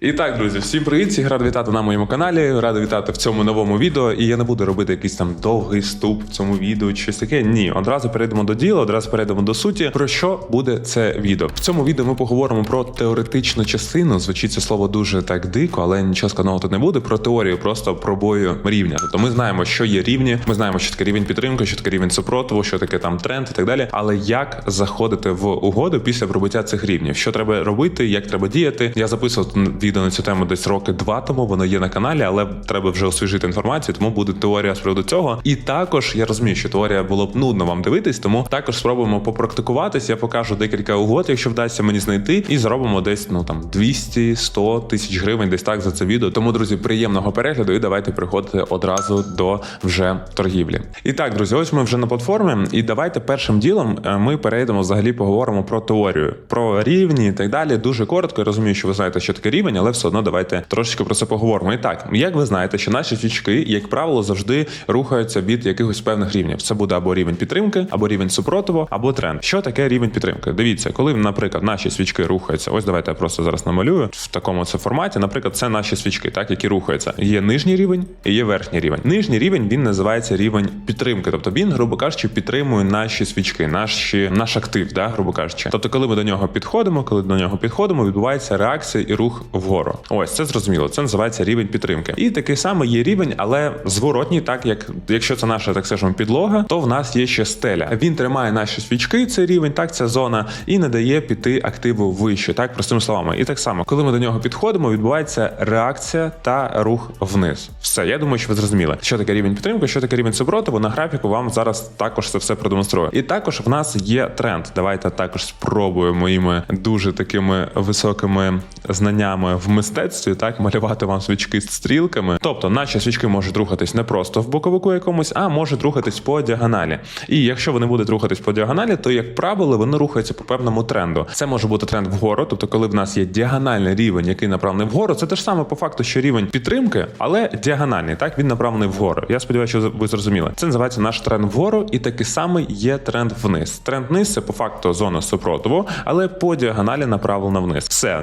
І так, друзі, всім привіт! Всіх радий вітати на моєму каналі. Радий вітати в цьому новому відео. І я не буду робити якийсь там довгий вступ в цьому відео чи щось таке. Ні, одразу перейдемо до діла, одразу перейдемо до суті. Про що буде це відео? В цьому відео ми поговоримо про теоретичну частину. Звучить це слово дуже так дико, але нічого складного тут не буде. Про теорію, просто пробою рівня. Тобто ми знаємо, що є рівні. Ми знаємо, що таке рівень підтримки, що таке рівень супротиву, що таке там тренд і так далі. Але як заходити в угоду після пробиття цих рівнів? Що треба робити, як треба діяти? Я записував відео на цю тему десь роки два тому. Воно є на каналі, але треба вже освіжити інформацію, тому буде теорія з приводу цього. І також я розумію, що теорія було б нудно вам дивитись, тому також спробуємо попрактикуватись. Я покажу декілька угод, якщо вдасться мені знайти, і зробимо десь ну там 200-100 тисяч гривень, десь так за це відео. Тому, друзі, приємного перегляду і давайте приходити одразу до вже торгівлі. І так, друзі, ось ми вже на платформі. І давайте першим ділом е, ми перейдемо взагалі поговоримо про теорію, про рівні і так далі. Дуже коротко. Я розумію, що ви знаєте, що таке рівень, але все одно давайте трошечки про це поговоримо. І так, як ви знаєте, що наші свічки, як правило, завжди рухаються від якихось певних рівнів. Це буде або рівень підтримки, або рівень супротиву, або тренд. Що таке рівень підтримки? Дивіться, коли, наприклад, наші свічки рухаються. Ось давайте я просто зараз намалюю в такому це форматі. Наприклад, це наші свічки, так які рухаються. Є нижній рівень і є верхній рівень. Нижній рівень він називається рівень підтримки. Тобто він, грубо кажучи, підтримує наші свічки, наші наш актив, да, грубо кажучи. Тобто, коли ми до нього підходимо, коли до нього підходимо, відбувається реакція і рух вгору. Ось це зрозуміло. Це називається рівень підтримки. І такий самий є рівень, але зворотній, так як якщо це наша, так скажемо, підлога, то в нас є ще стеля. Він тримає наші свічки, цей рівень, так ця зона, і не дає піти активу вище, так простими словами. І так само, коли ми до нього підходимо, відбувається реакція та рух вниз. Все, я думаю, що ви зрозуміли, що таке рівень підтримки, що таке рівень супротиву. На графіку вам зараз також це все продемонструю. І також в нас є тренд. Давайте також спробуємо моїми дуже такими високими знаннями в мистецтві, так малювати вам свічки з стрілками. Тобто, наші свічки можуть рухатись не просто в боковику якомусь, а можуть рухатись по діагоналі. І якщо вони будуть рухатись по діагоналі, то як правило вони рухаються по певному тренду. Це може бути тренд вгору, тобто, коли в нас є діагональний рівень, який направлений вгору, це те ж саме по факту, що рівень підтримки, але діагональний. Так він направлений вгору. Я сподіваюся, що ви зрозуміли. Це називається наш тренд вгору, і такий самий є тренд вниз. Тренд вниз це по факту зона супротиву, але по діагоналі направлена вниз. Все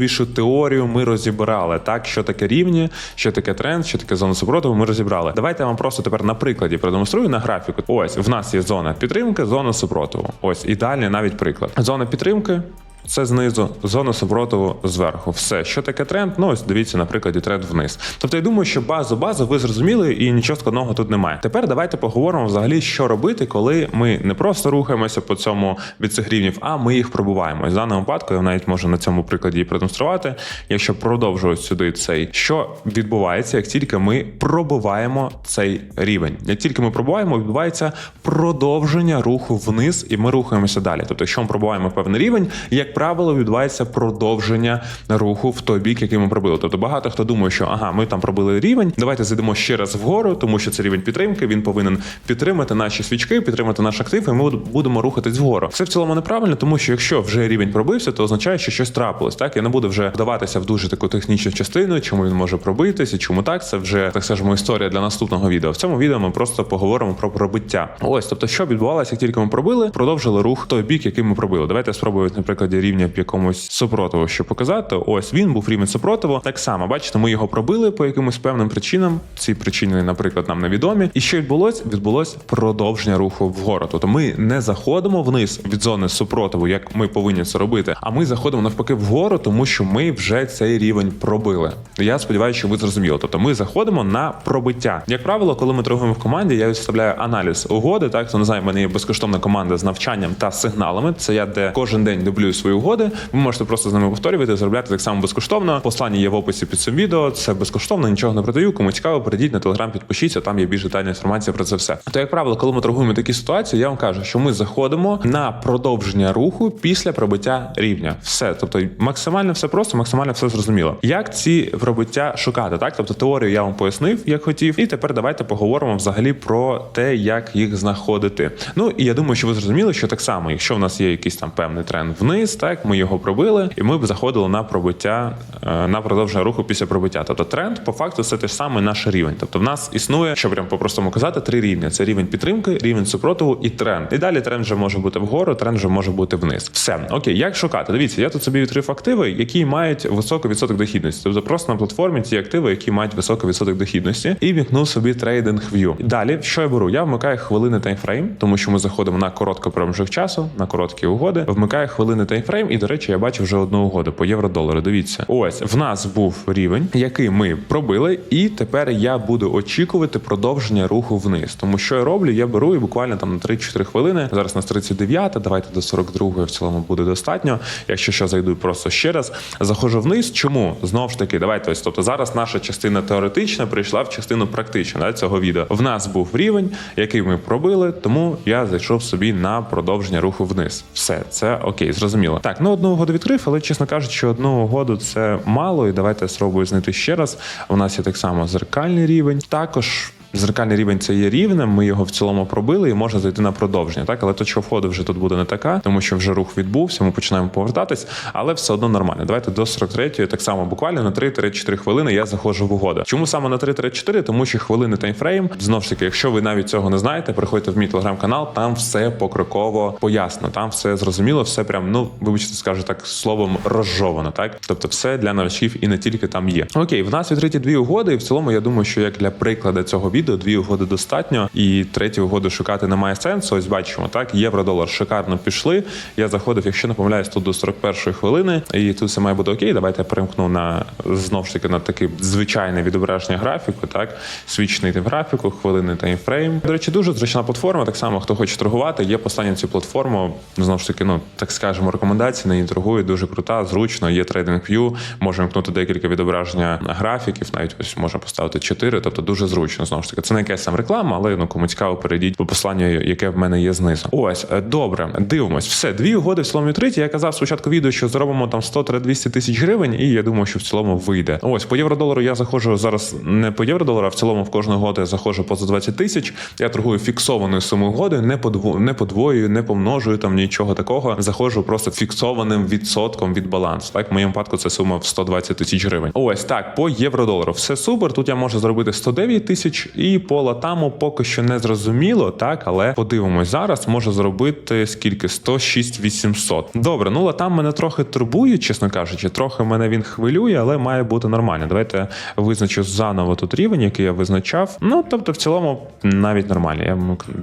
найбазовішу теорію ми розібрали. Так, що таке рівні, що таке тренд, що таке зона супротиву. Ми розібрали. Давайте я вам просто тепер на прикладі продемонструю на графіку. Ось в нас є зона підтримки, зона супротиву. Ось ідеальний навіть приклад. Зона підтримки. Це знизу, зона супротиву зверху. Все, що таке тренд? Ну ось дивіться, на прикладі тренд вниз. Тобто я думаю, що базу базу ви зрозуміли і нічого складного тут немає. Тепер давайте поговоримо взагалі, що робити, коли ми не просто рухаємося по цьому від цих рівнів, а ми їх пробуваємо. І в даному випадку я навіть можу на цьому прикладі продемонструвати. Якщо продовжувати сюди цей, що відбувається, як тільки ми пробиваємо цей рівень. Як тільки ми пробуваємо, відбувається продовження руху вниз, і ми рухаємося далі. Тобто, якщо ми пробуваємо певний рівень, як правило, відбувається продовження руху в той бік, який ми пробили. Тобто багато хто думає, що ага, ми там пробили рівень. Давайте зайдемо ще раз вгору, тому що це рівень підтримки. Він повинен підтримати наші свічки, підтримати наш актив, і ми будемо рухатись вгору. Це в цілому неправильно, тому що якщо вже рівень пробився, то означає, що щось трапилось. Так я не буду вже вдаватися в дуже таку технічну частину, чому він може пробитися, чому так. Це вже так скажемо історія для наступного відео. В цьому відео ми просто поговоримо про пробиття. Ось, тобто, що відбувалося, як тільки ми пробили, продовжили рух той бік, який ми пробили. Давайте я спробую на прикладі рівня в якомусь супротиву, що показати. Ось він був рівень супротиву. Так само, бачите, ми його пробили по якимось певним причинам. Ці причини, наприклад, нам невідомі. І що відбулось? Відбулось продовження руху вгору. Тобто ми не заходимо вниз від зони супротиву, як ми повинні це робити. А ми заходимо навпаки вгору, тому що ми вже цей рівень пробили. Я сподіваюся, що ви зрозуміли. Тобто ми заходимо на пробиття. Як правило, коли ми торгуємо в команді, я виставляю аналіз угоди. Так хто не знає, в мене є безкоштовна команда з навчанням та сигналами. Це я де кожен день дублюю свої угоди. Ви можете просто з ними повторювати, заробляти так само безкоштовно. Послання є в описі під цим відео. Це безкоштовно, нічого не продаю. Кому цікаво, перейдіть на телеграм, підпишіться. Там є більш детальна інформація про це все. То як правило, коли ми торгуємо такі ситуації, я вам кажу, що ми заходимо на продовження руху після пробиття рівня. Все, тобто максимально все просто, максимально все зрозуміло. Як ці пробиття шукати? Так, тобто теорію я вам пояснив, як хотів, і тепер давайте поговоримо взагалі про те, як їх знаходити. Ну і я думаю, що ви зрозуміли, що так само, якщо в нас є якийсь там певний тренд вниз, так ми його пробили, і ми б заходили на пробиття е, на продовження руху після пробиття. Тобто тренд по факту це те ж саме наш рівень. Тобто в нас існує, що прям по-простому казати, три рівні: це рівень підтримки, рівень супротиву і тренд. І далі тренд вже може бути вгору, тренд вже може бути вниз. Все окей, як шукати? Дивіться, я тут собі відкрив активи, які мають високий відсоток дохідності. Тобто просто на платформі ті активи, які мають високий відсоток дохідності, і вімкнув собі трейдинг в'ю. Далі, що я беру? Я вмикаю хвилини таймфрейм, тому що ми заходимо на короткий проміжок часу, на короткі угоди. Вмикаю хвилини таймфрейм, і до речі, я бачу вже одну угоду по євро-долару. Дивіться, ось в нас був рівень, який ми пробили, і тепер я буду очікувати продовження руху вниз. Тому що я роблю, я беру і буквально там на 3-4 хвилини. Зараз на 39, давайте до 42 в цілому буде достатньо. Якщо що зайду просто ще раз, заходжу вниз. Чому знову ж таки, давайте ось. Тобто зараз наша частина теоретична прийшла в частину практичну да, цього відео. В нас був рівень, який ми пробили, тому я зайшов собі на продовження руху вниз. Все, це окей, зрозуміло. Так, ну одну угоду відкрив, але чесно кажучи, одну угоду це мало. І давайте спробую знайти ще раз. У нас є так само зеркальний рівень. Також. Зеркальний рівень це є рівнем. Ми його в цілому пробили і можна зайти на продовження. Так, але точка входу вже тут буде не така, тому що вже рух відбувся. Ми починаємо повертатись, але все одно нормально. Давайте до 43-ї, так само буквально на 3-4 хвилини я заходжу в угоду. Чому саме на 3-4? Тому що хвилини таймфрейм. Знову ж таки, якщо ви навіть цього не знаєте, приходьте в мій телеграм-канал. Там все покроково пояснено. Там все зрозуміло, все прям ну вибачте, скажу так словом розжовано. Так, тобто, все для новачків і не тільки там є. Окей, в нас відкриті дві угоди, і в цілому я думаю, що як для прикладу цього відео, дві угоди достатньо, і третю угоду шукати немає сенсу. Ось бачимо, так євро-долар шикарно пішли. Я заходив, якщо не помиляюсь, тут до 41 хвилини, і тут все має бути окей. Давайте я перемкну на знов ж таки на таке звичайне відображення графіку. Так, свічний тип графіку, хвилини таймфрейм. До речі, дуже зручна платформа. Так само, хто хоче торгувати, є послання цю платформу. Знову ж таки, ну так скажемо, рекомендації на ній торгують дуже крута, зручно. Є TradingView, можемо вмкнути декілька відображення графіків. Навіть ось можна поставити 4, тобто дуже зручно. Знову ж таки, це не якась там реклама, але ну кому цікаво, перейдіть по посланню, яке в мене є знизу. Ось е, добре, дивимось. Все, дві угоди в цілому відкриті. Я казав спочатку відео, що заробимо там 100-200 тисяч гривень, і я думаю, що в цілому вийде. Ось по євро-долару я заходжу зараз не по євро-долару, а в цілому в кожну угоду я заходжу поза 20 тисяч. Я торгую фіксованою сумою угоди, не подво не подвоюю, не помножую там нічого такого. Заходжу просто фіксованим відсотком від балансу. Так, в моєму випадку це сума в 120 тисяч гривень. Ось так, по євро-долару все супер. Тут я можу зробити 109 тисяч, і по латаму поки що не зрозуміло, так, але подивимось зараз. Можу зробити скільки 106 800. Добре, ну латам мене трохи турбує, чесно кажучи, трохи мене він хвилює, але має бути нормально. Давайте визначу заново тут рівень, який я визначав. Ну тобто, в цілому навіть нормально. Я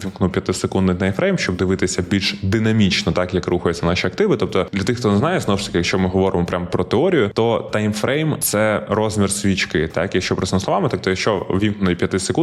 вімкну 5-секундний таймфрейм, щоб дивитися більш динамічно, так як рухаються наші активи. Тобто, для тих, хто не знає, знову ж таки, якщо ми говоримо прямо про теорію, то таймфрейм це розмір свічки. Так, якщо простими словами, тобто, якщо вімкнений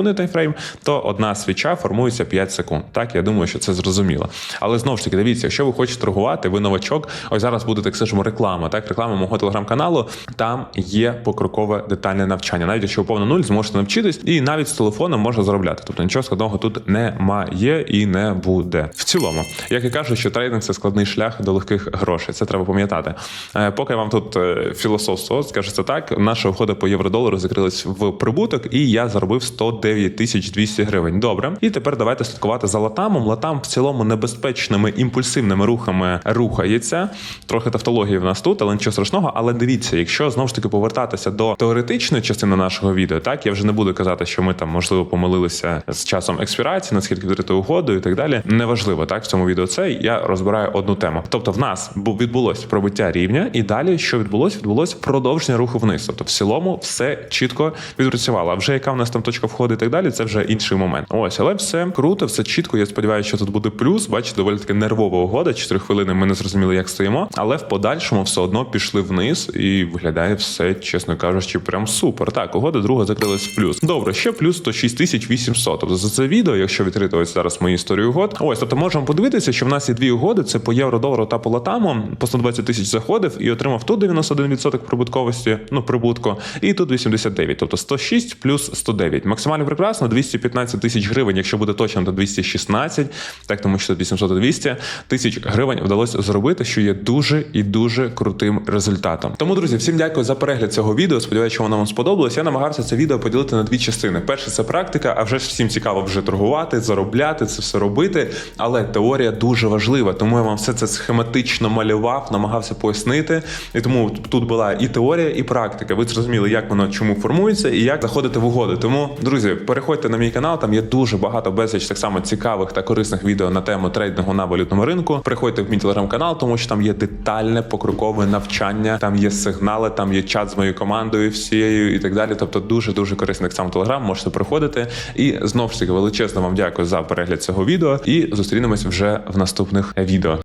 5-секундний таймфрейм, то одна свіча формується 5 секунд. Так, я думаю, що це зрозуміло. Але знову ж таки, дивіться, якщо ви хочете торгувати, ви новачок. Ось зараз буде так скажемо реклама. Так, реклама мого телеграм-каналу. Там є покрокове детальне навчання. Навіть якщо ви повно нуль, зможете навчитись, і навіть з телефоном можна заробляти. Тобто нічого складного тут немає і не буде. В цілому, як і кажуть, що трейдинг це складний шлях до легких грошей. Це треба пам'ятати. Е, Поки я вам тут е, філософство, скажу так. Наша ухода по євро-долару закрилась в прибуток, і я заробив 109 тисяч 200 гривень. Добре, і тепер давайте слідкувати за латамом. Латам в цілому небезпечними імпульсивними рухами рухається. Трохи тавтології в нас тут, але нічого страшного. Але дивіться, якщо знову ж таки повертатися до теоретичної частини нашого відео, так я вже не буду казати, що ми там можливо помилилися з часом експірації, наскільки відкрити угоду і так далі. Неважливо, так в цьому відео це я розбираю одну тему. Тобто, в нас відбулось пробиття рівня, і далі що відбулось? Відбулось продовження руху вниз. Тобто, в цілому все чітко відпрацювало. А вже яка в нас там точка входу і так далі, це вже інший момент. Ось, але все круто, все чітко. Я сподіваюся, що тут буде плюс. Бачите, доволі таки нервова угода. Чотири хвилини ми не зрозуміли, як стоїмо, але в подальшому все одно пішли вниз і виглядає все, чесно кажучи, прям супер. Так, угода друга закрилась в плюс. Добре, ще плюс 106 тисяч 800. Тобто за це відео, якщо відкрити ось зараз мою історію угод. Ось, тобто можемо подивитися, що в нас є дві угоди: це по євро, долару та по латаму. По 120 тисяч заходив і отримав тут 91% прибутковості, ну прибутку, і тут 89, тобто 106 плюс 109. Максимальний прекрасно. 215 тисяч гривень, якщо буде точно, то 216, так тому що 800-200 тисяч гривень вдалося зробити, що є дуже і дуже крутим результатом. Тому, друзі, всім дякую за перегляд цього відео. Сподіваюся, воно вам сподобалось. Я намагався це відео поділити на дві частини. Перше це практика, а вже ж всім цікаво вже торгувати, заробляти, це все робити. Але теорія дуже важлива, тому я вам все це схематично малював, намагався пояснити. І тому тут була і теорія, і практика. Ви зрозуміли, як воно чому формується і як заходити в угоди. Тому, друзі, переходьте на мій канал. Там є дуже багато безліч так само цікавих та корисних відео на тему трейдингу на валютному ринку. Приходьте в мій телеграм-канал, тому що там є детальне покрокове навчання, там є сигнали, там є чат з моєю командою всією і так далі. Тобто дуже дуже корисний так само телеграм. Можете приходити. І знову ж таки величезно вам дякую за перегляд цього відео. І зустрінемось вже в наступних відео.